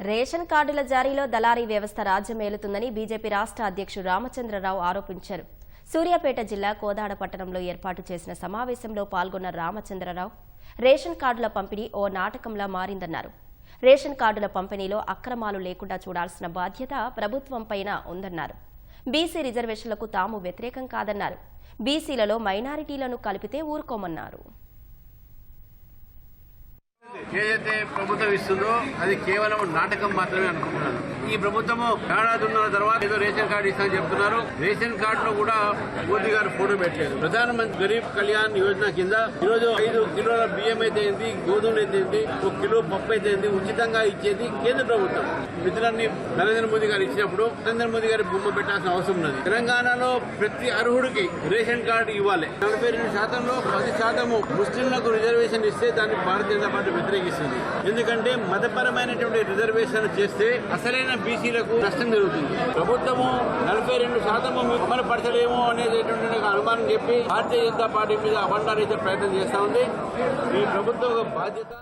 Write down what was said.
Ration కార్డుల జారీలో దళారీ వ్యవస్థ రాజ్యమేలుతుందని బీజేపీ రాష్ట్ర అధ్యక్షుడు రామచంద్రరావు ఆరోపించారు. సూర్యాపేట జిల్లా కోదాడ పట్టణంలో ఏర్పాటు చేసిన సమావేశంలో పాల్గొన్న రామచంద్రరావు రేషన్ కార్డుల పంపిణీ ఓ నాటకంలా మారిందన్నారు. రేషన్ కార్డుల పంపిణీలో అక్రమాలు లేకుండా చూడాల్సిన బాధ్యత ప్రభుత్వంపైన ఉందన్నారు. బీసీ రిజర్వేషన్లకు తాము వ్యతిరేకం కాదన్నారు. బీసీలలో మైనారిటీలను కలిపితే ఊరుకోమన్నారు. ఏదైతే ప్రభుత్వం ఇస్తుందో అది కేవలం నాటకం మాత్రమే అనుకుంటున్నారు ఈ ప్రభుత్వము ఏడాది ఉన్న తర్వాత ఏదో రేషన్ కార్డు ఇస్తామని చెప్తున్నారు. రేషన్ కార్డులో కూడా మోదీ గారు ఫోటో పెట్టలేదు. ప్రధానమంత్రి గరీబ్ కళ్యాణ్ యోజన కింద ఈరోజు ఐదు కిలోల బియ్యం అయితే ఏంటి గోధుమలు అయితే ఏంటి ఒక కిలో పప్పు అయితే ఏంటి ఉచితంగా ఇచ్చేది కేంద్ర ప్రభుత్వం. మిత్రులన్నీ నరేంద్ర మోదీ గారు ఇచ్చినప్పుడు నరేంద్ర మోదీ గారి బొమ్మ పెట్టాల్సిన అవసరం ఉన్నది. తెలంగాణలో ప్రతి అర్హుడికి రేషన్ కార్డు ఇవ్వాలి. నలభై రెండు శాతంలో పది శాతము ముస్లింలకు రిజర్వేషన్ ఇస్తే దాన్ని భారతీయ జనతా పార్టీ కలిగిస్తుంది. ఎందుకంటే మతపరమైనటువంటి రిజర్వేషన్ చేస్తే అసలైన బీసీలకు నష్టం జరుగుతుంది. ప్రభుత్వము నలభై రెండు శాతము మీకు అమలు పరచలేము అనేటటువంటి అనుమానం చెప్పి భారతీయ జనతా పార్టీ మీద అబండారీచే ప్రయత్నం చేస్తా ఉంది. ఈ ప్రభుత్వం బాధ్యత